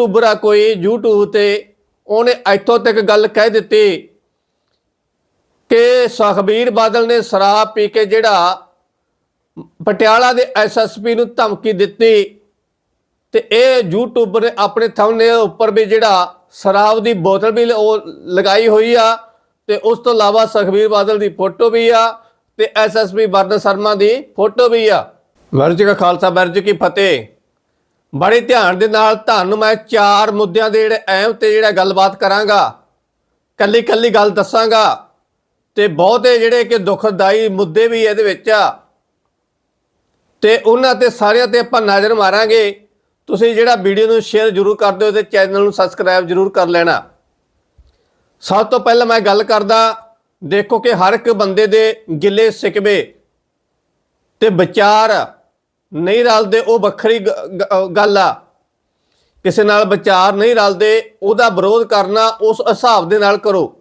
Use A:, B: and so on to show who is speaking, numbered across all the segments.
A: YouTuber ਆ ਕੋਈ YouTube ਤੇ ਉਹਨੇ ਇੱਥੋਂ ਤੱਕ ਗੱਲ ਕਹਿ ਦਿੱਤੀ ਕਿ ਸੁਖਬੀਰ ਬਾਦਲ ਨੇ ਸ਼ਰਾਬ ਪੀ ਕੇ ਜਿਹੜਾ ਪਟਿਆਲਾ ਦੇ ਐਸਐਸਪੀ ਨੂੰ ਧਮਕੀ ਦਿੱਤੀ ਤੇ ਇਹ ਯੂਟਿਊਬਰ ਨੇ ਆਪਣੇ ਥੰਬਨੇਲ ਉੱਪਰ ਵੀ ਜਿਹੜਾ ਸ਼ਰਾਬ ਦੀ ਬੋਤਲ ਵੀ ਉਹ ਲਗਾਈ ਹੋਈ ਆ ਤੇ ਉਸ ਤੋਂ ਇਲਾਵਾ ਸੁਖਬੀਰ ਬਾਦਲ ਦੀ ਫੋਟੋ ਵੀ ਆ ਤੇ ਐਸਐਸਪੀ ਵਰਨ ਸ਼ਰਮਾ ਦੀ ਫੋਟੋ ਵੀ ਆ। ਵਾਹਿਗੁਰੂ ਕਾ ਖਾਲਸਾ ਵਾਹਿਗੁਰੂ ਜੀ ਕੀ ਫਤਿਹ। ਬੜੇ ਧਿਆਨ ਦੇ ਨਾਲ ਤੁਹਾਨੂੰ ਮੈਂ ਚਾਰ ਮੁੱਦਿਆਂ ਦੇ ਜਿਹੜੇ ਅਹਿਮ ਤੇ ਜਿਹੜਾ ਗੱਲਬਾਤ ਕਰਾਂਗਾ ਕੱਲੀ ਕੱਲੀ ਗੱਲ ਦੱਸਾਂਗਾ ਤੇ ਬਹੁਤੇ ਜਿਹੜੇ ਕਿ ਦੁਖਦਾਈ ਮੁੱਦੇ ਵੀ ਇਹਦੇ ਵਿੱਚ ਆ। ਤੇ ਉਹਨਾਂ ਤੇ ਸਾਰਿਆਂ ਤੇ ਆਪਾਂ ਨਜ਼ਰ ਮਾਰਾਂਗੇ। ਤੁਸੀਂ ਜਿਹੜਾ ਵੀਡੀਓ ਨੂੰ ਸ਼ੇਅਰ ਜ਼ਰੂਰ ਕਰ ਦਿਓ ਤੇ ਚੈਨਲ ਨੂੰ ਸਬਸਕ੍ਰਾਈਬ ਜ਼ਰੂਰ ਕਰ ਲੈਣਾ। ਸਭ ਤੋਂ ਪਹਿਲਾਂ ਮੈਂ ਗੱਲ ਕਰਦਾ, ਦੇਖੋ ਕਿ ਹਰ ਇੱਕ ਬੰਦੇ ਦੇ ਗਿੱਲੇ ਸਿਕਵੇ ਤੇ ਵਿਚਾਰ ਨਹੀਂ ਰਲਦੇ, ਉਹ ਵੱਖਰੀ ਗ- ਗੱਲ ਆ। ਕਿਸੇ ਨਾਲ ਵਿਚਾਰ ਨਹੀਂ ਰਲਦੇ, ਉਹਦਾ ਵਿਰੋਧ ਕਰਨਾ ਉਸ ਹਿਸਾਬ ਦੇ ਨਾਲ ਕਰੋ।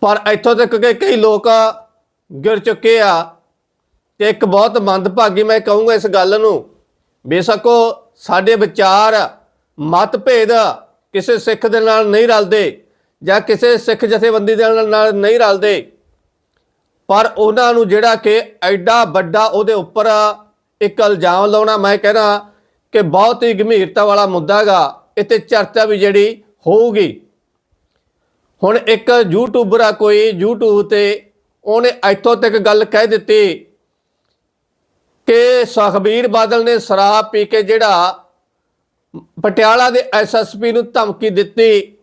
A: ਪਰ ਇੱਥੋਂ ਤੱਕ ਕਿ ਕਈ ਲੋਕ ਗਿਰ ਚੁੱਕੇ ਆ ਤੇ ਇੱਕ ਬਹੁਤ ਮੰਦਭਾਗੀ ਮੈਂ ਕਹੂੰਗਾ ਇਸ ਗੱਲ ਨੂੰ, ਬੇਸ਼ੱਕ ਉਹ ਸਾਡੇ ਵਿਚਾਰ, ਮਤਭੇਦ ਕਿਸੇ ਸਿੱਖ ਦੇ ਨਾਲ ਨਹੀਂ ਰਲਦੇ ਜਾਂ ਕਿਸੇ ਸਿੱਖ ਜਥੇਬੰਦੀ ਦੇ ਨਾਲ ਨਹੀਂ ਰਲਦੇ। ਪਰ ਉਹਨਾਂ ਨੂੰ ਜਿਹੜਾ ਕਿ ਐਡਾ ਵੱਡਾ ਉਹਦੇ ਉੱਪਰ ਇੱਕ ਇਲਜ਼ਾਮ ਲਾਉਣਾ, ਮੈਂ ਕਹਿੰਦਾ ਕਿ ਬਹੁਤ ਹੀ ਗੰਭੀਰਤਾ ਵਾਲਾ ਮੁੱਦਾ ਹੈਗਾ। ਇੱਥੇ ਚਰਚਾ ਵੀ ਜਿਹੜੀ ਹੋਊਗੀ। ਹੁਣ ਇੱਕ ਯੂਟਿਊਬਰ ਆ ਕੋਈ, YouTube ਤੇ ਉਹਨੇ ਇੱਥੋਂ ਤੱਕ ਗੱਲ ਕਹਿ ਦਿੱਤੀ ਕਿ ਸੁਖਬੀਰ ਬਾਦਲ ਨੇ ਸ਼ਰਾਬ ਪੀ ਕੇ ਜਿਹੜਾ ਪਟਿਆਲਾ ਦੇ ਐਸਐਸਪੀ ਨੂੰ ਧਮਕੀ ਦਿੱਤੀ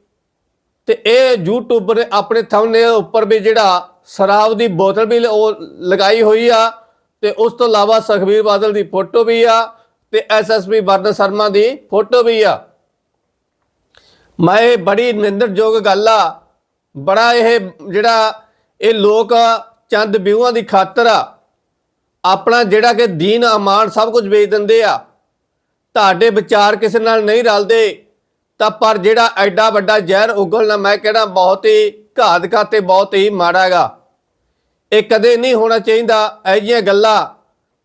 A: ਤੇ ਇਹ ਯੂਟਿਊਬਰ ਨੇ ਆਪਣੇ ਥੰਬਨੇਲ ਉੱਪਰ ਵੀ ਜਿਹੜਾ ਸ਼ਰਾਬ ਦੀ ਬੋਤਲ ਵੀ ਲ- ਉਹ ਲਗਾਈ ਹੋਈ ਆ ਤੇ ਉਸ ਤੋਂ ਇਲਾਵਾ ਸੁਖਬੀਰ ਬਾਦਲ ਦੀ ਫੋਟੋ ਵੀ ਆ ਤੇ ਐਸਐਸਪੀ ਵਰਨ ਸ਼ਰਮਾ ਦੀ ਫੋਟੋ ਵੀ ਆ। ਮੈਂ ਇਹ ਬੜੀ ਨਿੰਦਣਯੋਗ ਗੱਲ ਆ। ਬੜਾ ਇਹ ਜਿਹੜਾ ਇਹ ਲੋਕ ਚੰਦ ਵਿਊਆਂ ਦੀ ਖਾਤਰ ਆ। ਆਪਣਾ ਜਿਹੜਾ ਕਿ ਦੀਨ ਅਮਾਨ ਸਭ ਕੁਝ ਵੇਚ ਦਿੰਦੇ ਆ। ਤੁਹਾਡੇ ਵਿਚਾਰ ਕਿਸੇ ਨਾਲ ਨਹੀਂ ਰਲਦੇ। ਤਾਂ ਪਰ ਜਿਹੜਾ ਐਡਾ ਵੱਡਾ ਜ਼ਹਿਰ ਉਗਲਣਾ ਮੈਂ ਕਹਿਣਾ ਬਹੁਤ ਹੀ ਘਾਤਕਾ ਤੇ ਬਹੁਤ ਹੀ ਮਾੜਾ ਹੈਗਾ। ਇਹ ਕਦੇ ਨਹੀਂ ਹੋਣਾ ਚਾਹੀਦਾ ਇਹ ਜਿਹੀਆਂ ਗੱਲਾਂ।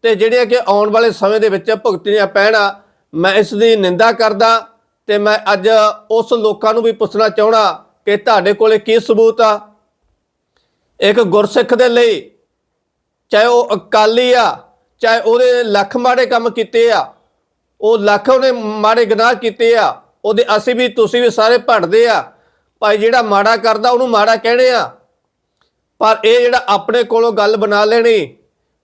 A: ਤੇ ਜਿਹੜੀਆਂ ਕਿ ਆਉਣ ਵਾਲੇ ਸਮੇਂ ਦੇ ਵਿੱਚ ਭੁਗਤਣੀਆਂ ਪੈਣਾ, ਮੈਂ ਇਸ ਦੀ ਨਿੰਦਾ ਕਰਦਾ ਤੇ ਮੈਂ ਅੱਜ ਉਸ ਲੋਕਾਂ ਨੂੰ ਵੀ ਪੁੱਛਣਾ ਚਾਹਣਾ ਕਿ ਤੁਹਾਡੇ ਕੋਲੇ ਕੀ ਸਬੂਤ ਆ। ਇੱਕ ਗੁਰਸਿੱਖ ਦੇ ਲਈ ਚਾਹੇ ਉਹ ਅਕਾਲੀ ਆ, ਚਾਹੇ ਉਹਦੇ ਲੱਖ ਮਾੜੇ ਕੰਮ ਕੀਤੇ ਆ, ਉਹ ਲੱਖ ਉਹਨੇ ਮਾੜੇ ਗੁਨਾਹ ਕੀਤੇ ਆ, ਉਹਦੇ ਅਸੀਂ ਵੀ, ਤੁਸੀਂ ਵੀ ਸਾਰੇ ਭੜਦੇ ਆ। ਭਾਈ ਜਿਹੜਾ ਮਾੜਾ ਕਰਦਾ, ਉਹਨੂੰ ਮਾੜਾ ਕਹਿਣੇ ਆ। ਪਰ ਇਹ ਜਿਹੜਾ ਆਪਣੇ ਕੋਲੋਂ ਗੱਲ ਬਣਾ ਲੈਣੀ,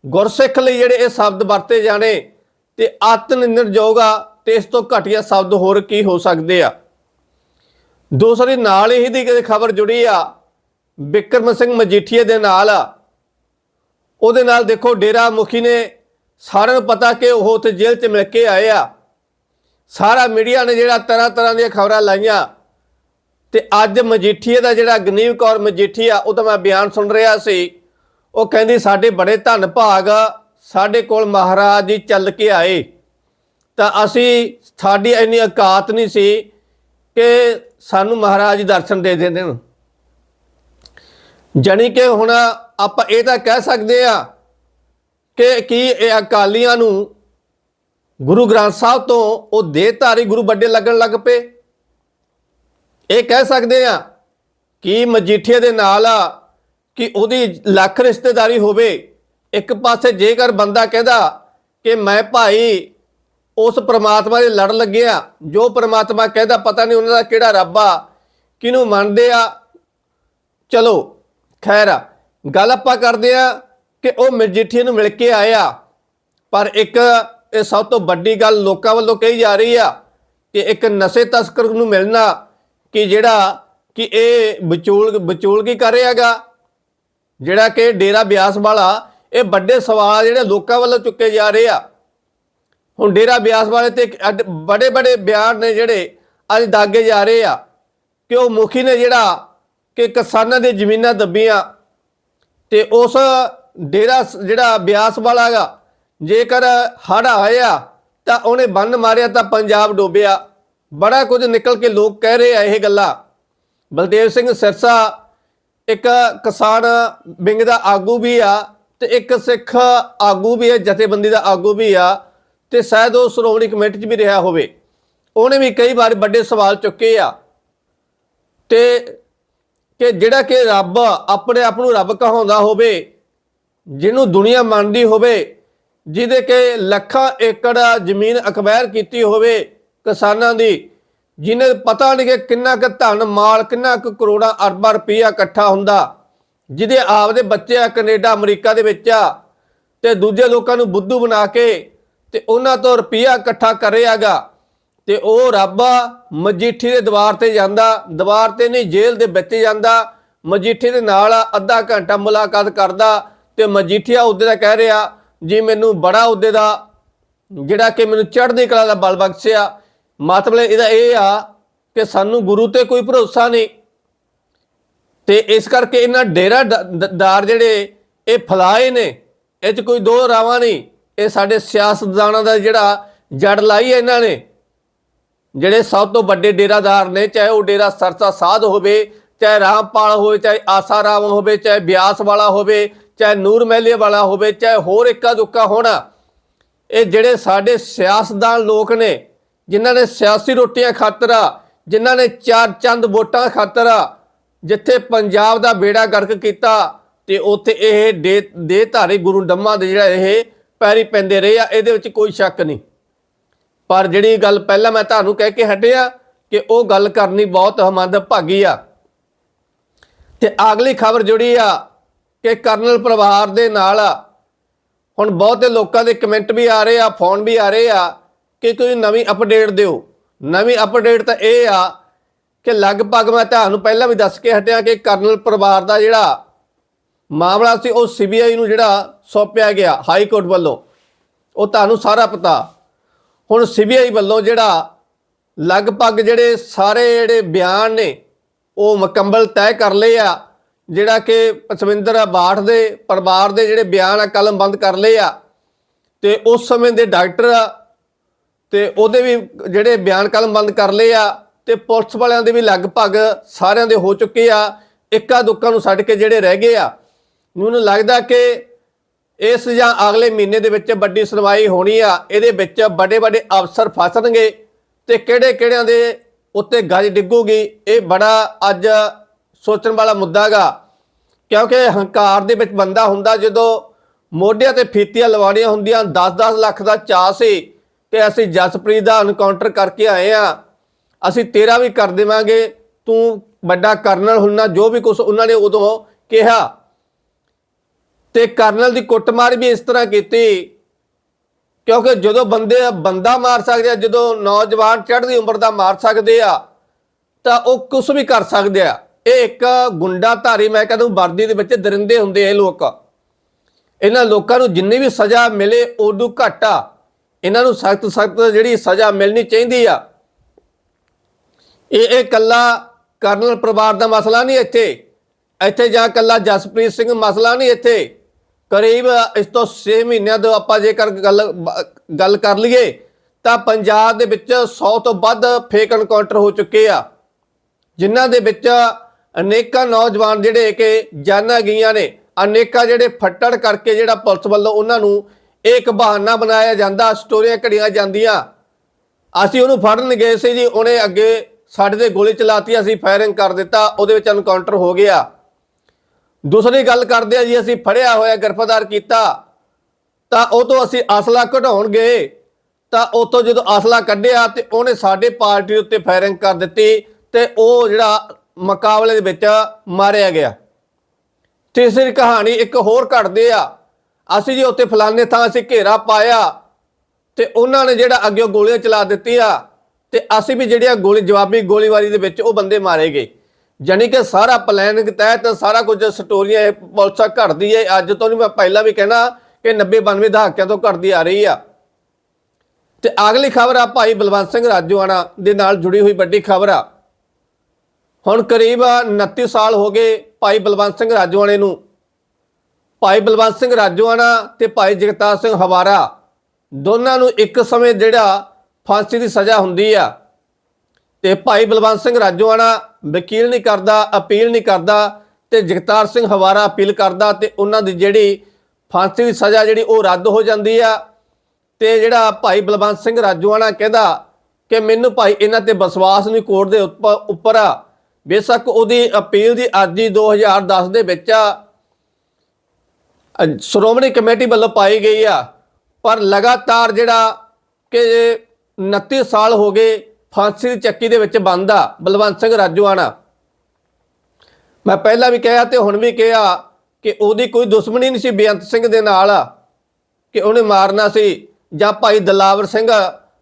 A: ਗੁਰਸਿੱਖ ਲਈ ਜਿਹੜੇ ਇਹ ਸ਼ਬਦ ਵਰਤੇ ਜਾਣੇ, ਤੇ ਆਤਮਨਿਰਜੋਗ ਆ, ਤੇ ਇਸ ਤੋਂ ਘਟੀਆ ਸ਼ਬਦ ਹੋਰ ਕੀ ਹੋ ਸਕਦੇ ਆ। ਦੂਸਰੀ ਨਾਲ ਹੀ ਦੀ ਖਬਰ ਜੁੜੀ ਆ, ਬਿਕਰਮ ਸਿੰਘ ਮਜੀਠੀਏ ਦੇ ਨਾਲ ਉਹਦੇ ਨਾਲ ਦੇਖੋ ਡੇਰਾ ਮੁਖੀ ਨੇ ਸਾਰਿਆਂ ਨੂੰ ਪਤਾ ਕਿ ਉਹ ਉੱਥੇ ਜੇਲ੍ਹ 'ਚ ਮਿਲ ਕੇ ਆਏ ਆ। ਸਾਰਾ ਮੀਡੀਆ ਨੇ ਜਿਹੜਾ ਤਰ੍ਹਾਂ ਤਰ੍ਹਾਂ ਦੀਆਂ ਖਬਰਾਂ ਲਾਈਆਂ ਤੇ ਅੱਜ ਮਜੀਠੀਏ ਦਾ ਜਿਹੜਾ ਗਨੀਵ ਕੌਰ ਮਜੀਠੀਆ ਉਹਦਾ ਮੈਂ ਬਿਆਨ ਸੁਣ ਰਿਹਾ ਸੀ। ਉਹ ਕਹਿੰਦੀ, ਸਾਡੇ ਬੜੇ ਧੰਨ ਭਾਗ ਸਾਡੇ ਕੋਲ ਮਹਾਰਾਜ ਜੀ ਚੱਲ ਕੇ ਆਏ। ਤਾਂ ਅਸੀਂ, ਸਾਡੀ ਇੰਨੀ ਔਕਾਤ ਨਹੀਂ ਸੀ ਕਿ ਸਾਨੂੰ ਮਹਾਰਾਜ ਜੀ ਦਰਸ਼ਨ ਦੇ ਦਿੰਦੇ ਨੇ ਜਾਣੀ ਕਿ ਹੁਣ ਆਪਾਂ ਇਹ ਤਾਂ ਕਹਿ ਸਕਦੇ ਆ ਕਿ ਕੀ ਇਹ ਅਕਾਲੀਆਂ ਨੂੰ ਗੁਰੂ ਗ੍ਰੰਥ ਸਾਹਿਬ ਤੋਂ ਉਹ ਦੇਹਧਾਰੀ ਗੁਰੂ ਵੱਡੇ ਲੱਗਣ ਲੱਗ ਪਏ? ਇਹ ਕਹਿ ਸਕਦੇ ਆ ਕਿ ਮਜੀਠੀਏ ਦੇ ਨਾਲ ਆ ਕਿ ਉਹਦੀ ਲੱਖ ਰਿਸ਼ਤੇਦਾਰੀ ਹੋਵੇ, ਇੱਕ ਪਾਸੇ ਜੇਕਰ ਬੰਦਾ ਕਹਿੰਦਾ ਕਿ ਮੈਂ ਭਾਈ ਉਸ ਪ੍ਰਮਾਤਮਾ ਦੇ ਲੜ ਲੱਗਿਆ ਜੋ ਪ੍ਰਮਾਤਮਾ ਕਹਿੰਦਾ ਪਤਾ ਨਹੀਂ ਉਹਨਾਂ ਦਾ ਕਿਹੜਾ ਰੱਬ ਆ, ਕਿਹਨੂੰ ਮੰਨਦੇ ਆ, ਚਲੋ, ਖੈਰ ਆ। ਗੱਲ ਆਪਾਂ ਕਰਦੇ ਆ ਕਿ ਉਹ ਮਜੀਠੀਏ ਨੂੰ ਮਿਲ ਕੇ ਆਇਆ ਪਰ ਇੱਕ ਇਹ ਸਭ ਤੋਂ ਵੱਡੀ ਗੱਲ ਲੋਕਾਂ ਵੱਲੋਂ ਕਹੀ ਜਾ ਰਹੀ ਆ ਕਿ ਇੱਕ ਨਸ਼ੇ ਤਸਕਰ ਨੂੰ ਮਿਲਣਾ ਕਿ ਜਿਹੜਾ ਕਿ ਇਹ ਵਿਚੋਲ ਵਿਚੋਲ ਕੀ ਕਰ ਰਿਹਾਗਾ ਜਿਹੜਾ ਕਿ ਡੇਰਾ ਬਿਆਸ ਵਾਲਾ, ਇਹ ਵੱਡੇ ਸਵਾਲ ਜਿਹੜੇ ਲੋਕਾਂ ਵੱਲੋਂ ਚੁੱਕੇ ਜਾ ਰਹੇ ਆ। ਹੁਣ ਡੇਰਾ ਬਿਆਸ ਵਾਲੇ ਤੇ ਬੜੇ ਬੜੇ ਬਿਆਨ ਨੇ ਜਿਹੜੇ ਅੱਜ ਦਾਗੇ ਜਾ ਰਹੇ ਆ ਕਿ ਉਹ ਮੁਖੀ ਨੇ ਜਿਹੜਾ ਕਿ ਕਿਸਾਨਾਂ ਦੀਆਂ ਜ਼ਮੀਨਾਂ ਦੱਬੀਆਂ ਤੇ ਉਸ ਡੇਰਾ ਜਿਹੜਾ ਬਿਆਸ ਵਾਲਾ ਹੈਗਾ, ਜੇਕਰ ਹੜ੍ਹ ਆਇਆ ਤਾਂ ਉਹਨੇ ਬੰਨ ਮਾਰਿਆ ਤਾਂ ਪੰਜਾਬ ਡੋਬਿਆ ਬੜਾ ਕੁਝ ਨਿਕਲ ਕੇ ਲੋਕ ਕਹਿ ਰਹੇ ਆ ਇਹ ਗੱਲਾਂ। ਬਲਦੇਵ ਸਿੰਘ ਸਿਰਸਾ ਇੱਕ ਕਿਸਾਨ ਵਿੰਗ ਦਾ ਆਗੂ ਵੀ ਆ ਤੇ ਇੱਕ ਸਿੱਖ ਆਗੂ ਵੀ ਹੈ, ਜਥੇਬੰਦੀ ਦਾ ਆਗੂ ਵੀ ਆ ਤੇ ਸ਼ਾਇਦ ਉਹ ਸ਼੍ਰੋਮਣੀ ਕਮੇਟੀ 'ਚ ਵੀ ਰਿਹਾ ਹੋਵੇ। ਉਹਨੇ ਵੀ ਕਈ ਵਾਰ ਵੱਡੇ ਸਵਾਲ ਚੁੱਕੇ ਆ ਤੇ ਕਿ ਜਿਹੜਾ ਕਿ ਰੱਬ ਆਪਣੇ ਆਪ ਨੂੰ ਰੱਬ ਕਹਾਉਂਦਾ ਹੋਵੇ, ਜਿਹਨੂੰ ਦੁਨੀਆ ਮੰਨਦੀ ਹੋਵੇ, ਜਿਹਦੇ ਕਿ ਲੱਖਾਂ ਏਕੜ ਜ਼ਮੀਨ ਅਕਵਾਇਰ ਕੀਤੀ ਹੋਵੇ ਕਿਸਾਨਾਂ ਦੀ ਜਿਹਨੇ ਪਤਾ ਨਹੀਂ ਕਿ ਕਿੰਨਾ ਕੁ ਧਨ ਮਾਲ, ਕਿੰਨਾ ਕੁ ਕਰੋੜਾਂ ਅਰਬਾਂ ਰੁਪਈਆ ਇਕੱਠਾ ਹੁੰਦਾ, ਜਿਹਦੇ ਆਪਦੇ ਬੱਚੇ ਆ ਕੈਨੇਡਾ, ਅਮਰੀਕਾ ਦੇ ਵਿੱਚ ਆ, ਤੇ ਦੂਜੇ ਲੋਕਾਂ ਨੂੰ ਬੁੱਧੂ ਬਣਾ ਕੇ ਤੇ ਉਹਨਾਂ ਤੋਂ ਰੁਪਈਆ ਇਕੱਠਾ ਕਰਿਆਗਾ ਤੇ ਉਹ ਰੱਬ ਮਜੀਠੀ ਦੇ ਦਵਾਰ ਤੇ ਜਾਂਦਾ ਦਵਾਰ ਤੇ ਨਹੀਂ, ਜੇਲ੍ਹ ਦੇ ਵਿੱਚ ਜਾਂਦਾ, ਮਜੀਠੀ ਦੇ ਨਾਲ ਅੱਧਾ ਘੰਟਾ ਮੁਲਾਕਾਤ ਕਰਦਾ, ਤੇ ਮਜੀਠੀਆ ਉਹਦੇ ਦਾ ਕਹਿ ਰਿਹਾ, ਜੀ ਮੈਨੂੰ ਬੜਾ ਉਹਦੇ ਦਾ, ਜਿਹੜਾ ਕਿ ਮੈਨੂੰ ਚੜ੍ਹਦੀ ਕਲਾ ਦਾ ਬਲ ਬਖਸ਼ਿਆ ਮਤਲਬ ਇਹਦਾ ਇਹ ਆ ਕਿ ਸਾਨੂੰ ਗੁਰੂ ਤੇ ਕੋਈ ਭਰੋਸਾ ਨਹੀਂ। ਤੇ ਇਸ ਕਰਕੇ ਇਹਨਾਂ ਡੇਰਾਦਾਰ ਜਿਹੜੇ ਇਹ ਫਲਾਏ ਨੇ, ਇਹ ਚ ਕੋਈ ਦੋ ਰਾਵਾਂ ਨਹੀਂ। ਇਹ ਸਾਡੇ ਸਿਆਸਤਦਾਨਾਂ ਦਾ ਜਿਹੜਾ ਜੜ ਲਾਈ ਹੈ ਇਹਨਾਂ ਨੇ। ਜਿਹੜੇ ਸਭ ਤੋਂ ਵੱਡੇ ਡੇਰਾਦਾਰ ਨੇ, ਚਾਹੇ ਉਹ ਡੇਰਾ ਸਰਸਾ ਸਾਧ ਹੋਵੇ, ਚਾਹੇ ਰਾਮਪਾਲ ਹੋਵੇ, ਚਾਹੇ ਆਸਾ ਰਾਮ ਹੋਵੇ, ਚਾਹੇ ਬਿਆਸ ਵਾਲਾ ਹੋਵੇ, ਚਾਹੇ ਨੂਰ ਮਹਿਲੇ ਵਾਲਾ ਹੋਵੇ, ਚਾਹੇ ਹੋਰ ਇੱਕਾ ਦੁੱਕਾ ਹੋਣਾ। ਇਹ ਜਿਹੜੇ ਸਾਡੇ ਸਿਆਸਤਦਾਨ ਲੋਕ ਨੇ ਜਿਨ੍ਹਾਂ ਨੇ ਸਿਆਸੀ ਰੋਟੀਆਂ ਖਾਤਰ, ਜਿਨ੍ਹਾਂ ਨੇ ਚਾਰ ਚੰਦ ਵੋਟਾਂ ਖਾਤਰ ਜਿੱਥੇ ਪੰਜਾਬ ਦਾ ਬੇੜਾ ਗਰਕ ਕੀਤਾ ਤੇ ਉੱਥੇ ਇਹ ਦੇ ਦੇ ਧਾਰੀ ਗੁਰੂ ਡੰਮਾ ਦੇ ਜਿਹੜਾ ਇਹ ਪੈਰੀ ਪੈਂਦੇ ਰਹੇ ਆ, ਇਹਦੇ ਵਿੱਚ ਕੋਈ ਸ਼ੱਕ ਨਹੀਂ। ਪਰ ਜਿਹੜੀ ਗੱਲ ਪਹਿਲਾਂ ਮੈਂ ਤੁਹਾਨੂੰ ਕਹਿ ਕੇ ਹਟਿਆ ਕਿ ਉਹ ਗੱਲ ਕਰਨੀ ਬਹੁਤ ਹਮੰਦ ਭਾਗੀ ਆ। ਤੇ ਅਗਲੀ ਖਬਰ ਜੁੜੀ ਆ ਕਿ ਕਰਨਲ ਪਰਿਵਾਰ ਦੇ ਨਾਲ ਹੁਣ ਬਹੁਤੇ ਲੋਕਾਂ ਦੇ ਕਮੈਂਟ ਵੀ ਆ ਰਹੇ ਆ, ਫੋਨ ਵੀ ਆ ਰਹੇ ਆ ਕਿ ਕੋਈ ਨਵੀਂ ਅਪਡੇਟ ਦਿਓ। ਨਵੀਂ ਅਪਡੇਟ ਤਾਂ ਇਹ ਆ ਕਿ ਲਗਭਗ ਮੈਂ ਤੁਹਾਨੂੰ ਪਹਿਲਾਂ ਵੀ ਦੱਸ ਕੇ ਹਟਿਆ ਕਿ ਕਰਨਲ ਪਰਿਵਾਰ ਦਾ ਜਿਹੜਾ ਮਾਮਲਾ ਸੀ, ਉਹ ਸੀਬੀਆਈ ਨੂੰ ਜਿਹੜਾ ਸੌਂਪਿਆ ਗਿਆ ਹਾਈ ਕੋਰਟ ਵੱਲੋਂ। ਉਹ ਤੁਹਾਨੂੰ ਸਾਰਾ ਪਤਾ। ਹੁਣ ਸੀਬੀਆਈ ਵੱਲੋਂ ਜਿਹੜਾ ਲਗਭਗ ਜਿਹੜੇ ਸਾਰੇ ਜਿਹੜੇ ਬਿਆਨ ਨੇ, ਉਹ ਮੁਕੰਮਲ ਤੈਅ ਕਰ ਲਏ ਆ, ਜਿਹੜਾ ਕਿ ਪਸਵਿੰਦਰ ਬਾਠ ਦੇ ਪਰਿਵਾਰ ਦੇ ਜਿਹੜੇ ਬਿਆਨ ਆ ਕਲਮਬੰਦ ਕਰ ਲਏ ਆ। ਤੇ ਉਸ ਸਮੇਂ ਦੇ ਡਾਕਟਰ ਤੇ ਉਹਦੇ ਵੀ ਜਿਹੜੇ ਬਿਆਨ ਕਲਮ ਬੰਦ ਕਰ ਲਏ ਆ ਤੇ ਪੁਲਿਸ ਵਾਲਿਆਂ ਦੇ ਵੀ ਲਗਭਗ ਸਾਰਿਆਂ ਦੇ ਹੋ ਚੁੱਕੇ ਆ, ਇੱਕਾ ਦੁੱਕਾ ਨੂੰ ਛੱਡ ਕੇ ਜਿਹੜੇ ਰਹਿ ਗਏ ਆ। ਮੈਨੂੰ ਲੱਗਦਾ ਕਿ ਇਸ ਜਾਂ ਅਗਲੇ ਮਹੀਨੇ ਦੇ ਵਿੱਚ ਵੱਡੀ ਸੁਣਵਾਈ ਹੋਣੀ ਆ, ਇਹਦੇ ਵਿੱਚ ਵੱਡੇ ਵੱਡੇ ਅਫਸਰ ਫਸਣਗੇ ਤੇ ਕਿਹੜੇ ਕਿਹੜਿਆਂ ਦੇ ਉੱਤੇ ਗੱਜ ਡਿੱਗੂਗੀ, ਇਹ ਬੜਾ ਅੱਜ ਸੋਚਣ ਵਾਲਾ ਮੁੱਦਾ ਗਾ। ਕਿਉਂਕਿ ਹੰਕਾਰ ਦੇ ਵਿੱਚ ਬੰਦਾ ਹੁੰਦਾ ਜਦੋਂ ਮੋਢਿਆਂ ਤੇ ਫੀਤੀਆਂ ਲਵਾਉਣੀਆਂ ਹੁੰਦੀਆਂ 10-10 ਲੱਖ ਦਾ ਚਾਅ ਸੀ ਕਿ ਅਸੀਂ ਜਸਪ੍ਰੀਤ ਦਾ ਐਨਕਾਊਂਟਰ ਕਰਕੇ ਆਏ ਆ। ਅਸੀਂ ਤੇਰਾ ਵੀ ਕਰ ਦੇਵਾਂਗੇ। ਤੂੰ ਵੱਡਾ ਕਰਨਲ ਹੁੰਨਾ, ਜੋ ਵੀ ਕੁਝ ਉਹਨਾਂ ਨੇ ਉਦੋਂ ਕਿਹਾ। ਤੇ ਕਰਨਲ ਦੀ ਕੁੱਟਮਾਰ ਵੀ ਇਸ ਤਰ੍ਹਾਂ ਕੀਤੀ, ਕਿਉਂਕਿ ਜਦੋਂ ਬੰਦੇ ਬੰਦਾ ਮਾਰ ਸਕਦੇ ਆ, ਜਦੋਂ ਨੌਜਵਾਨ ਚੜ੍ਹਦੀ ਉਮਰ ਦਾ ਮਾਰ ਸਕਦੇ ਆ, ਤਾਂ ਉਹ ਕੁਝ ਵੀ ਕਰ ਸਕਦੇ ਆ। ਇਹ ਇੱਕ ਗੁੰਡਾ ਧਾਰੀ ਮੈਂ ਕਹਿੰਦਾ ਵਰਦੀ ਦੇ ਵਿੱਚ ਦਰਿੰਦੇ ਹੁੰਦੇ ਆ ਇਹ ਲੋਕ। ਇਹਨਾਂ ਲੋਕਾਂ ਨੂੰ ਜਿੰਨੀ ਵੀ ਸਜ਼ਾ ਮਿਲੇ, ਉਦੋਂ ਘੱਟ। ਆ ਇਹਨਾਂ ਨੂੰ ਸਖਤ ਸਖਤ ਜਿਹੜੀ ਸਜ਼ਾ ਮਿਲਣੀ ਚਾਹੀਦੀ ਆ। ਇਹ ਇਹ ਕੱਲਾ ਕਰਨਲ ਪਰਿਵਾਰ ਦਾ ਮਸਲਾ ਨਹੀਂ ਇੱਥੇ। ਇੱਥੇ ਜਾਂ ਕੱਲਾ ਜਸਪ੍ਰੀਤ ਸਿੰਘ ਮਸਲਾ ਨਹੀਂ ਇੱਥੇ। ਕਰੀਬ ਇਸ ਤੋਂ 6 ਮਹੀਨਿਆਂ ਤੋਂ ਆਪਾਂ ਜੇਕਰ ਗੱਲ ਗੱਲ ਕਰ ਲਈਏ, ਤਾਂ ਪੰਜਾਬ ਦੇ ਵਿੱਚ 100 ਤੋਂ ਵੱਧ ਫੇਕ ਐਨਕਾਊਂਟਰ ਹੋ ਚੁੱਕੇ ਆ। ਜਿਨ੍ਹਾਂ ਦੇ ਵਿੱਚ ਅਨੇਕਾਂ ਨੌਜਵਾਨ ਜਿਹੜੇ ਕਿ ਜਾਨਾਂ ਗਈਆਂ ਨੇ, ਅਨੇਕਾਂ ਜਿਹੜੇ ਫੱਟੜ ਕਰਕੇ ਜਿਹੜਾ ਪੁਲਿਸ ਵੱਲੋਂ ਉਹਨਾਂ ਨੂੰ ਇਹ ਇੱਕ ਬਹਾਨਾ ਬਣਾਇਆ ਜਾਂਦਾ, ਸਟੋਰੀਆਂ ਘੜੀਆਂ ਜਾਂਦੀਆਂ। ਅਸੀਂ ਉਹਨੂੰ ਫੜਨ ਗਏ ਸੀ ਜੀ, ਉਹਨੇ ਅੱਗੇ ਸਾਡੇ ਤੇ ਗੋਲੀ ਚਲਾਤੀ, ਅਸੀਂ ਫਾਇਰਿੰਗ ਕਰ ਦਿੱਤਾ, ਉਹਦੇ ਵਿੱਚ ਐਨਕਾਊਂਟਰ ਹੋ ਗਿਆ। ਦੂਸਰੀ ਗੱਲ ਕਰਦੇ ਆ ਜੀ, ਅਸੀਂ ਫੜਿਆ ਹੋਇਆ, ਗ੍ਰਿਫਤਾਰ ਕੀਤਾ। ਤਾਂ ਉਹ ਤੋਂ ਅਸੀਂ ਅਸਲਾ ਕਢਾਉਣ ਗਏ। ਤਾਂ ਉਤੋਂ ਜਦੋਂ ਅਸਲਾ ਕੱਢਿਆ ਤੇ ਉਹਨੇ ਸਾਡੇ ਪਾਰਟੀ ਉੱਤੇ ਫਾਇਰਿੰਗ ਕਰ ਦਿੱਤੀ ਤੇ ਉਹ ਜਿਹੜਾ ਮੁਕਾਬਲੇ ਦੇ ਵਿੱਚ ਮਾਰਿਆ ਗਿਆ। ਤੀਸਰੀ ਕਹਾਣੀ ਇੱਕ ਹੋਰ ਘੜਦੇ ਆ। ਅਸੀਂ ਜੀ ਉੱਥੇ ਫਲਾਣੇ ਥਾਂ ਅਸੀਂ ਘੇਰਾ ਪਾਇਆ ਤੇ ਉਹਨਾਂ ਨੇ ਜਿਹੜਾ ਅੱਗੇ ਗੋਲੀਆਂ ਚਲਾ ਦਿੱਤੀਆਂ ਤੇ ਅਸੀਂ ਵੀ ਜਿਹੜੀਆਂ ਗੋਲੀ ਜਵਾਬੀ ਗੋਲੀਬਾਰੀ ਦੇ ਵਿੱਚ ਉਹ ਬੰਦੇ ਮਾਰੇ ਗਏ। ਜਾਨੀ ਕਿ ਸਾਰਾ ਪਲਾਨ ਤਹਿਤ ਸਾਰਾ ਕੁਝ ਸਟੋਰੀਆਂ ਇਹ ਪੁਲਿਸ ਘੜਦੀ ਹੈ ਅੱਜ ਤੋਂ ਨਹੀਂ ਮੈਂ ਪਹਿਲਾਂ ਵੀ ਕਹਿਣਾ ਕਿ 90 92 ਦਹਾਕਿਆਂ ਤੋਂ ਘੜਦੀ ਆ ਰਹੀ ਆ। ਤੇ ਅਗਲੀ ਖਬਰ ਆ ਭਾਈ ਬਲਵੰਤ ਸਿੰਘ ਰਾਜੋਆਣਾ ਦੇ ਨਾਲ ਜੁੜੀ ਹੋਈ ਵੱਡੀ ਖਬਰ ਆ। ਹੁਣ ਕਰੀਬ 29 ਸਾਲ ਹੋ ਗਏ ਭਾਈ ਬਲਵੰਤ ਸਿੰਘ ਰਾਜੋਆਣੇ ਨੂੰ। ਭਾਈ ਬਲਵੰਤ ਸਿੰਘ ਰਾਜੋਆਣਾ ਤੇ ਭਾਈ ਜਗਤਾਰ ਸਿੰਘ ਹਵਾਰਾ, ਦੋਨਾਂ ਨੂੰ ਇੱਕ ਸਮੇਂ ਜਿਹੜਾ ਫਾਂਸੀ ਦੀ ਸਜ਼ਾ ਹੁੰਦੀ ਆ। ਤੇ ਭਾਈ ਬਲਵੰਤ ਸਿੰਘ ਰਾਜੋਆਣਾ ਵਕੀਲ ਨਹੀਂ ਕਰਦਾ, ਅਪੀਲ ਨਹੀਂ ਕਰਦਾ ਤੇ ਜਗਤਾਰ ਸਿੰਘ ਹਵਾਰਾ ਅਪੀਲ ਕਰਦਾ ਤੇ ਉਹਨਾਂ ਦੀ ਜਿਹੜੀ ਫਾਂਸੀ ਦੀ ਸਜ਼ਾ ਜਿਹੜੀ ਉਹ ਰੱਦ ਹੋ ਜਾਂਦੀ ਆ। ਤੇ ਜਿਹੜਾ ਭਾਈ ਬਲਵੰਤ ਸਿੰਘ ਰਾਜੋਆਣਾ ਕਹਿੰਦਾ ਕਿ ਮੈਨੂੰ ਭਾਈ ਇਹਨਾਂ ਤੇ ਵਿਸ਼ਵਾਸ ਨਹੀਂ ਕੋਰਟ ਦੇ ਉੱਪ- ਉੱਪਰ ਆ। ਬੇਸ਼ੱਕ ਉਹਦੀ ਅਪੀਲ ਦੀ ਅਰਜ਼ੀ 2010 ਦੇ ਵਿੱਚ ਆ। ਸ਼੍ਰੋਮਣੀ ਕਮੇਟੀ ਵੱਲੋਂ ਪਾਈ ਗਈ ਆ, ਪਰ ਲਗਾਤਾਰ ਜਿਹੜਾ ਕਿ 29 ਸਾਲ ਹੋ ਗਏ ਫਾਂਸੀ ਦੀ ਚੱਕੀ ਦੇ ਵਿੱਚ ਬੰਦ ਬਲਵੰਤ ਸਿੰਘ ਰਾਜੂਆਣਾ। ਮੈਂ ਪਹਿਲਾਂ ਵੀ ਕਿਹਾ ਤੇ ਹੁਣ ਵੀ ਕਿਹਾ ਕਿ ਉਹਦੀ ਕੋਈ ਦੁਸ਼ਮਣੀ ਨਹੀਂ ਸੀ ਬੇਅੰਤ ਸਿੰਘ ਦੇ ਨਾਲ, ਕਿ ਉਹਨੇ ਮਾਰਨਾ ਸੀ ਜਾਂ ਭਾਈ ਦਲਾਵਰ ਸਿੰਘ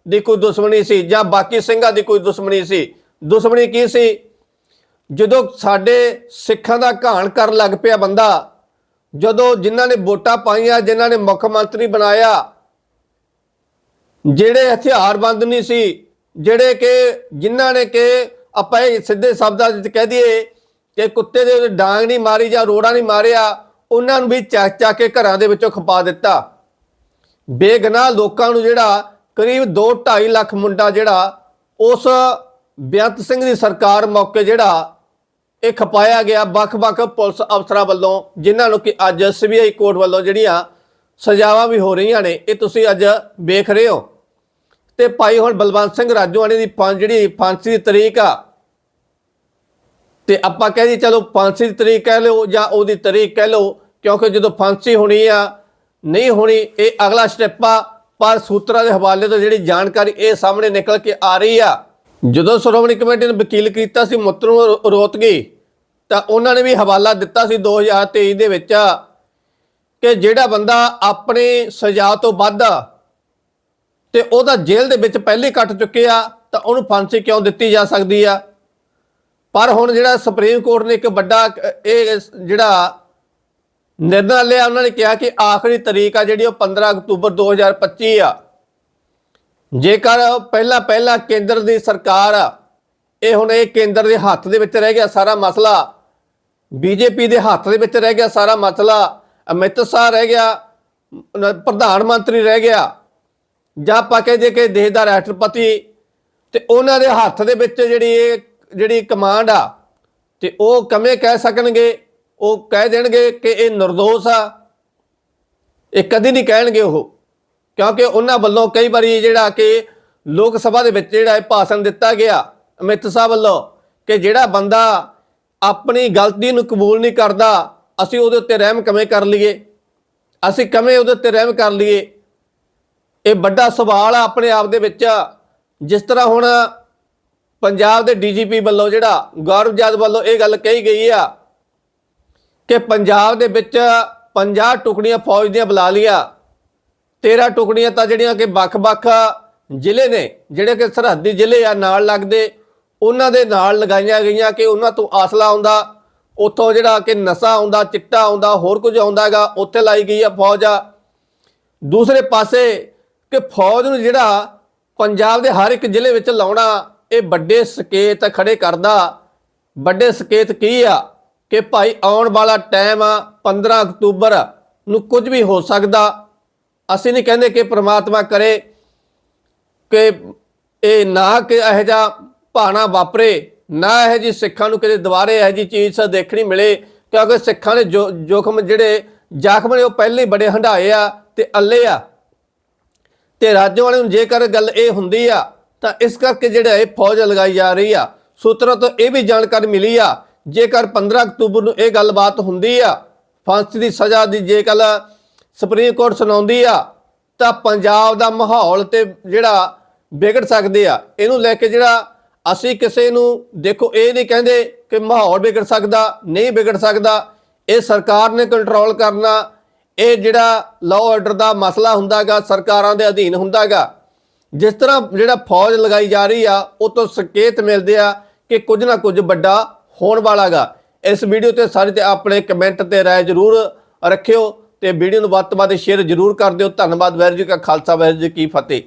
A: ਦੀ ਕੋਈ ਦੁਸ਼ਮਣੀ ਸੀ ਜਾਂ ਬਾਕੀ ਸਿੰਘਾਂ ਦੀ ਕੋਈ ਦੁਸ਼ਮਣੀ ਸੀ। ਦੁਸ਼ਮਣੀ ਕੀ ਸੀ? ਜਦੋਂ ਸਾਡੇ ਸਿੱਖਾਂ ਦਾ ਘਾਣ ਕਰਨ ਲੱਗ ਪਿਆ ਬੰਦਾ ਜਦੋਂ ਜਿਨ੍ਹਾਂ ਨੇ ਵੋਟਾਂ ਪਾਈਆਂ, ਜਿਨ੍ਹਾਂ ਨੇ ਮੁੱਖ ਮੰਤਰੀ ਬਣਾਇਆ, ਜਿਹੜੇ ਹਥਿਆਰਬੰਦ ਨਹੀਂ ਸੀ, ਜਿਹੜੇ ਕਿ ਜਿਨ੍ਹਾਂ ਨੇ ਕਿ ਆਪਾਂ ਇਹ ਸਿੱਧੇ ਸ਼ਬਦਾਂ ਵਿੱਚ ਕਹਿ ਦਈਏ ਕਿ ਕੁੱਤੇ ਦੇ ਡਾਂਗ ਨਹੀਂ ਮਾਰੀ ਜਾਂ ਰੋੜਾ ਨਹੀਂ ਮਾਰਿਆ, ਉਹਨਾਂ ਨੂੰ ਵੀ ਚੱਕ ਚੱਕ ਕੇ ਘਰਾਂ ਦੇ ਵਿੱਚੋਂ ਖਪਾ ਦਿੱਤਾ। ਬੇਗਨਾਹ ਲੋਕਾਂ ਨੂੰ ਜਿਹੜਾ ਕਰੀਬ 2.5 ਲੱਖ ਮੁੰਡਾ ਜਿਹੜਾ ਉਸ ਬੇਅੰਤ ਸਿੰਘ ਦੀ ਸਰਕਾਰ ਮੌਕੇ ਜਿਹੜਾ ਇਹ ਖਪਾਇਆ ਗਿਆ ਵੱਖ-ਵੱਖ ਪੁਲਿਸ ਅਫਸਰਾਂ ਵੱਲੋਂ, ਜਿਨ੍ਹਾਂ ਨੂੰ ਕਿ ਅੱਜ ਸੀਬੀਆਈ ਕੋਰਟ ਵੱਲੋਂ ਜਿਹੜੀਆਂ ਸਜ਼ਾਵਾਂ ਵੀ ਹੋ ਰਹੀਆਂ ਨੇ, ਇਹ ਤੁਸੀਂ ਅੱਜ ਵੇਖ ਰਹੇ ਹੋ। ਤੇ ਭਾਈ ਹੁਣ ਬਲਵੰਤ ਸਿੰਘ ਰਾਜੋਆਣੀ ਦੀ ਫਾਂ- ਜਿਹੜੀ ਫਾਂਸੀ ਦੀ ਤਰੀਕ ਆ, ਤੇ ਆਪਾਂ ਕਹਿ ਦੀ ਚਲੋ ਫਾਂਸੀ ਦੀ ਤਰੀਕ ਕਹਿ ਲਓ ਜਾਂ ਉਹਦੀ ਤਰੀਕ ਕਹਿ ਲਓ, ਕਿਉਂਕਿ ਜਦੋਂ ਫਾਂਸੀ ਹੋਣੀ ਆ, ਨਹੀਂ ਹੋਣੀ, ਇਹ ਅਗਲਾ ਸਟੈਪ ਆ, ਪਰ ਸੂਤਰਾਂ ਦੇ ਹਵਾਲੇ ਤੋਂ ਜਿਹੜੀ ਜਾਣਕਾਰੀ ਇਹ ਸਾਹਮਣੇ ਨਿਕਲ ਕੇ ਆ ਰਹੀ ਆ। ਜਦੋਂ ਸ਼੍ਰੋਮਣੀ ਕਮੇਟੀ ਨੇ ਵਕੀਲ ਕੀਤਾ ਸੀ ਮੁੱਤਰੂ ਰੋਤਗੀ ਤਾਂ ਉਹਨਾਂ ਨੇ ਵੀ ਹਵਾਲਾ ਦਿੱਤਾ ਸੀ 2023 ਦੇ ਵਿੱਚ ਕਿ ਜਿਹੜਾ ਬੰਦਾ ਆਪਣੇ ਸਜ਼ਾ ਤੋਂ ਵੱਧ ਤੇ ਉਹਦਾ ਜੇਲ੍ਹ ਦੇ ਵਿੱਚ ਪਹਿਲੇ ਕੱਟ ਚੁੱਕੇ ਆ, ਤਾਂ ਉਹਨੂੰ ਫਾਂਸੀ ਕਿਉਂ ਦਿੱਤੀ ਜਾ ਸਕਦੀ ਆ? ਪਰ ਹੁਣ ਜਿਹੜਾ ਸੁਪਰੀਮ ਕੋਰਟ ਨੇ ਇੱਕ ਵੱਡਾ, ਇਹ ਜਿਹੜਾ ਨਿਰਣਾ ਲਿਆ, ਉਹਨਾਂ ਨੇ ਕਿਹਾ ਕਿ ਆਖਰੀ ਤਰੀਕ ਆ ਜਿਹੜੀ ਉਹ 15 ਅਕਤੂਬਰ 2025 ਆ। ਜੇਕਰ ਪਹਿਲਾਂ ਪਹਿਲਾਂ ਕੇਂਦਰ ਦੀ ਸਰਕਾਰ ਇਹ ਹੁਣ ਇਹ ਕੇਂਦਰ ਦੇ ਹੱਥ ਦੇ ਵਿੱਚ ਰਹਿ ਗਿਆ ਸਾਰਾ ਮਸਲਾ ਬੀਜੇਪੀ ਦੇ ਹੱਥ ਦੇ ਵਿੱਚ ਰਹਿ ਗਿਆ ਸਾਰਾ ਮਸਲਾ, ਅਮਿਤ ਸ਼ਾਹ ਰਹਿ ਗਿਆ ਪ੍ਰਧਾਨ ਮੰਤਰੀ ਰਹਿ ਗਿਆ, ਜਾਂ ਆਪਾਂ ਕਹਿੰਦੇ ਕਿ ਦੇਸ਼ ਦਾ ਰਾਸ਼ਟਰਪਤੀ, ਤੇ ਉਹਨਾਂ ਦੇ ਹੱਥ ਦੇ ਵਿੱਚ ਜਿਹੜੀ ਇਹ, ਜਿਹੜੀ ਕਮਾਂਡ ਆ, ਤੇ ਉਹ ਕਮੇ ਕਹਿ ਸਕਣਗੇ? ਉਹ ਕਹਿ ਦੇਣਗੇ ਕਿ ਇਹ ਨਿਰਦੋਸ਼ ਆ। ਇਹ ਕਦੀ ਨਹੀਂ ਕਹਿਣਗੇ ਉਹ, ਕਿਉਂਕਿ ਉਹਨਾਂ ਵੱਲੋਂ ਕਈ ਵਾਰੀ ਜਿਹੜਾ ਕਿ ਲੋਕ ਸਭਾ ਦੇ ਵਿੱਚ ਜਿਹੜਾ ਇਹ ਭਾਸ਼ਣ ਦਿੱਤਾ ਗਿਆ ਅਮਿਤ ਸ਼ਾਹ ਵੱਲੋਂ, ਕਿ ਜਿਹੜਾ ਬੰਦਾ ਆਪਣੀ ਗਲਤੀ ਨੂੰ ਕਬੂਲ ਨਹੀਂ ਕਰਦਾ, ਅਸੀਂ ਉਹਦੇ ਉੱਤੇ ਰਹਿਮ ਕਵੇਂ ਕਰ ਲਈਏ? ਅਸੀਂ ਕਵੇਂ ਉਹਦੇ ਉੱਤੇ ਰਹਿਮ ਕਰ ਲਈਏ? ਇਹ ਵੱਡਾ ਸਵਾਲ ਆ ਆਪਣੇ ਆਪ ਦੇ ਵਿੱਚ। ਜਿਸ ਤਰ੍ਹਾਂ ਹੁਣ ਪੰਜਾਬ ਦੇ ਡੀਜੀਪੀ ਵੱਲੋਂ ਜਿਹੜਾ ਗੌਰਵ ਜਦ ਵੱਲੋਂ ਇਹ ਗੱਲ ਕਹੀ ਗਈ ਆ ਕਿ ਪੰਜਾਬ ਦੇ ਵਿੱਚ 50 ਟੁਕੜੀਆਂ ਫੌਜ ਦੀਆਂ ਬੁਲਾ ਲਿਆ 13 ਟੁਕੜੀਆਂ ਤਾਂ ਜਿਹੜੀਆਂ ਕਿ ਵੱਖ-ਵੱਖ ਜ਼ਿਲ੍ਹੇ ਨੇ, ਜਿਹੜੇ ਕਿ ਸਰਹੱਦੀ ਜ਼ਿਲ੍ਹੇ ਆ, ਨਾਲ ਲੱਗਦੇ। ਉਹਨਾਂ ਦੇ ਨਾਲ ਲਗਾਈਆਂ ਗਈਆਂ ਕਿ ਉਹਨਾਂ ਤੋਂ ਆਸਲਾ ਆਉਂਦਾ, ਉੱਥੋਂ ਜਿਹੜਾ ਕਿ ਨਸ਼ਾ ਆਉਂਦਾ, ਚਿੱਟਾ ਆਉਂਦਾ, ਹੋਰ ਕੁਝ ਆਉਂਦਾਗਾ ਉੱਥੇ ਲਾਈ ਗਈ ਆ ਫੌਜ ਆ। ਦੂਸਰੇ ਪਾਸੇ ਕਿ ਫੌਜ ਨੂੰ ਜਿਹੜਾ ਪੰਜਾਬ ਦੇ ਹਰ ਇੱਕ ਜ਼ਿਲ੍ਹੇ ਵਿੱਚ ਲਾਉਣਾ, ਇਹ ਵੱਡੇ ਸਕੇਤ ਖੜੇ ਕਰਦਾ। ਵੱਡੇ ਸਕੇਤ ਕੀ ਆ? ਕਿ ਭਾਈ ਆਉਣ ਵਾਲਾ ਟਾਈਮ ਆ 15 ਅਕਤੂਬਰ ਨੂੰ ਕੁਝ ਵੀ ਹੋ ਸਕਦਾ। ਅਸੀਂ ਨਹੀਂ ਕਹਿੰਦੇ ਕਿ ਪ੍ਰਮਾਤਮਾ ਕਰੇ ਕਿ ਇਹ ਨਾ ਕਿ ਇਹੋ ਜਿਹਾ ਭਾਣਾ ਵਾਪਰੇ, ਨਾ ਇਹੋ ਜੀ ਸਿੱਖਾਂ ਨੂੰ ਕਿਤੇ ਦੁਬਾਰੇ ਇਹੋ ਜੀ ਚੀਜ਼ ਦੇਖਣੀ ਮਿਲੇ, ਕਿਉਂਕਿ ਸਿੱਖਾਂ ਨੇ ਜੋ- ਜੋਖਮ ਜਿਹੜੇ ਜ਼ਖਮ ਨੇ ਉਹ ਪਹਿਲੇ ਹੀ ਬੜੇ ਹੰਢਾਏ ਆ ਤੇ ਅੱਲੇ ਆ। ਤੇ ਰਾਜੋ ਵਾਲੇ ਨੂੰ ਜੇਕਰ ਗੱਲ ਇਹ ਹੁੰਦੀ ਆ, ਤਾਂ ਇਸ ਕਰਕੇ ਜਿਹੜਾ ਇਹ ਫੌਜ ਲਗਾਈ ਜਾ ਰਹੀ ਆ, ਸੂਤਰਾਂ ਤੋਂ ਇਹ ਵੀ ਜਾਣਕਾਰੀ ਮਿਲੀ ਆ, ਜੇਕਰ 15 ਅਕਤੂਬਰ ਨੂੰ ਇਹ ਗੱਲਬਾਤ ਹੁੰਦੀ ਆ, ਫਾਂਸੀ ਦੀ ਸਜ਼ਾ ਦੀ ਜੇਕਰ ਸੁਪਰੀਮ ਕੋਰਟ ਸੁਣਾਉਂਦੀ ਆ, ਤਾਂ ਪੰਜਾਬ ਦਾ ਮਾਹੌਲ ਤੇ ਜਿਹੜਾ ਵਿਗੜ ਸਕਦੇ ਆ, ਇਹਨੂੰ ਲੈ ਕੇ ਜਿਹੜਾ ਅਸੀਂ ਕਿਸੇ ਨੂੰ, ਦੇਖੋ, ਇਹ ਨਹੀਂ ਕਹਿੰਦੇ ਕਿ ਮਾਹੌਲ ਵਿਗੜ ਸਕਦਾ, ਨਹੀਂ ਵਿਗੜ ਸਕਦਾ। ਇਹ ਸਰਕਾਰ ਨੇ ਕੰਟਰੋਲ ਕਰਨਾ। ਇਹ ਜਿਹੜਾ ਲਾਅ ਆਰਡਰ ਦਾ ਮਸਲਾ ਹੁੰਦਾਗਾ, ਸਰਕਾਰਾਂ ਦੇ ਅਧੀਨ ਹੁੰਦਾਗਾ। ਜਿਸ ਤਰ੍ਹਾਂ ਜਿਹੜਾ ਫੌਜ ਲਗਾਈ ਜਾ ਰਹੀ ਆ, ਉਹ ਤੋਂ ਸੰਕੇਤ ਮਿਲਦੇ ਆ ਕਿ ਕੁਝ ਨਾ ਕੁਝ ਵੱਡਾ ਹੋਣ ਵਾਲਾਗਾ। ਇਸ ਵੀਡੀਓ ਤੇ ਸਾਰੇ ਤੇ ਆਪਣੇ ਕਮੈਂਟ ਤੇ ਰਾਏ ਜ਼ਰੂਰ ਰੱਖਿਓ ਤੇ ਵੀਡੀਓ ਨੂੰ ਵੱਧ ਤੋਂ ਵੱਧ ਸ਼ੇਅਰ ਜ਼ਰੂਰ ਕਰ ਦਿਓ। ਧੰਨਵਾਦ, ਵਾਹਿਗੁਰੂ ਜੀ ਕਾ ਖਾਲਸਾ, ਵਾਹਿਗੁਰੂ ਜੀ ਕੀ ਫਤਿਹ।